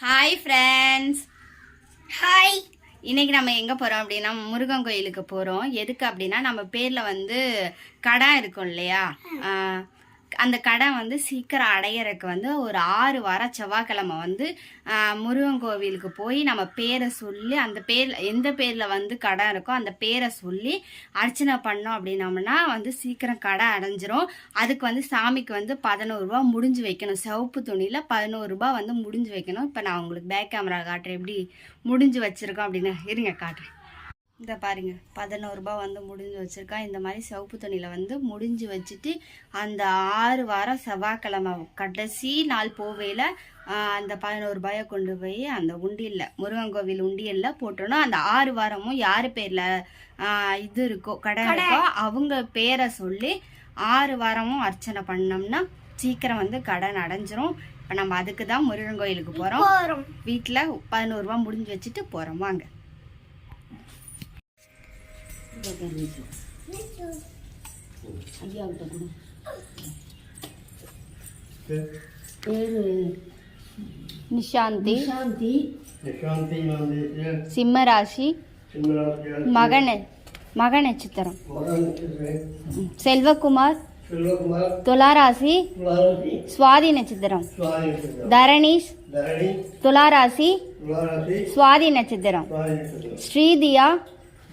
Hi friends hi இன்னைக்கு நம்ம எங்கே போகிறோம் அப்படின்னா முருகன் கோயிலுக்கு போகிறோம் எதுக்கு அப்படின்னா நம்ம பேரில் வந்து கடை இருக்கும் இல்லையா? அந்த கடை வந்து சீக்கிரம் அடையிறதுக்கு வந்து ஒரு ஆறு வாரம் செவ்வாய்க்கிழமை வந்து முருகன் கோவிலுக்கு போய் நம்ம பேரை சொல்லி அந்த பேர் எந்த பேரில் வந்து கடை இருக்கோ அந்த பேரை சொல்லி அர்ச்சனை பண்ணோம் அப்படின்னோம்னா வந்து சீக்கிரம் கடை அடைஞ்சிரும். அதுக்கு வந்து சாமிக்கு வந்து பதினோரு ரூபா முடிஞ்சு வைக்கணும். சிவப்பு துணியில் பதினோரு ரூபா வந்து முடிஞ்சு வைக்கணும். இப்போ நான் உங்களுக்கு பேக் கேமரா காட்டுறேன். எப்படி முடிஞ்சு வச்சுருக்கோம் அப்படின்னு. இருங்க காட்டுறேன். இந்த பாருங்க பதினோரு ரூபாய் வந்து முடிஞ்சு வச்சுருக்கேன் இந்த மாதிரி சிவப்பு துணியில் வந்து முடிஞ்சு வச்சுட்டு அந்த ஆறு வாரம் செவ்வாய்க்கிழமை கடைசி நாள் போவையில் அந்த பதினோரு ரூபாயை கொண்டு போய் அந்த உண்டியலில் முருகன் கோவில் உண்டியலில் போட்டோன்னா அந்த ஆறு வாரமும் யார் பேரில் இது இருக்கோ கடை இருக்கோ அவங்க பேரை சொல்லி ஆறு வாரமும் அர்ச்சனை பண்ணோம்னா சீக்கிரம் வந்து கடன் அடைஞ்சிரும் இப்போ நம்ம அதுக்கு தான் முருகன் கோயிலுக்கு போகிறோம் வீட்டில் பதினோரு ரூபா முடிஞ்சு வச்சுட்டு போகிறோம் வாங்க. கொடு பேரு நிஷாந்தி நிஷாந்தி சிம்மராசி. சிம்மராசியால் மக நட்சத்திரம் மகன். செல்வகுமார். துளாராசி. சுவாதி நட்சத்திரம். சுவாதி நட்சத்திரம். தரணீஷ். தரணி. துளாராசி. சுவாதி நட்சத்திரம். சுவாதி நட்சத்திரம். ஸ்ரீதியா.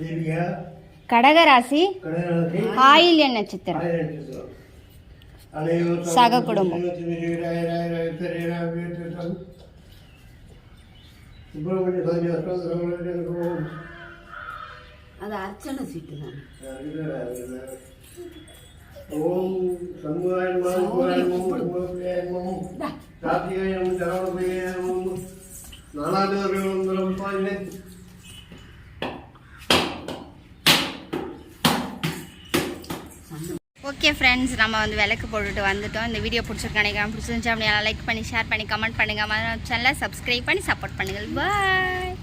தேவியா கடகராசி ஆயில்ய நட்சத்திரம். சக குடும்பம். அது அர்ச்சனை சீட்டு தான். ஓம் ஓகே ஃப்ரெண்ட்ஸ் நம்ம வந்து விளக்கு போட்டுட்டு வந்துட்டோம். இந்த வீடியோ பிடிச்சிருக்க நினைக்கிறேன். பிடிச்சிருந்துச்சு அப்படின்னா லைக் பண்ணி ஷேர் பண்ணி கமெண்ட் பண்ணுங்கள் சேனலை சப்ஸ்கிரைப் பண்ணி சப்போர்ட் பண்ணுங்கள். பாய்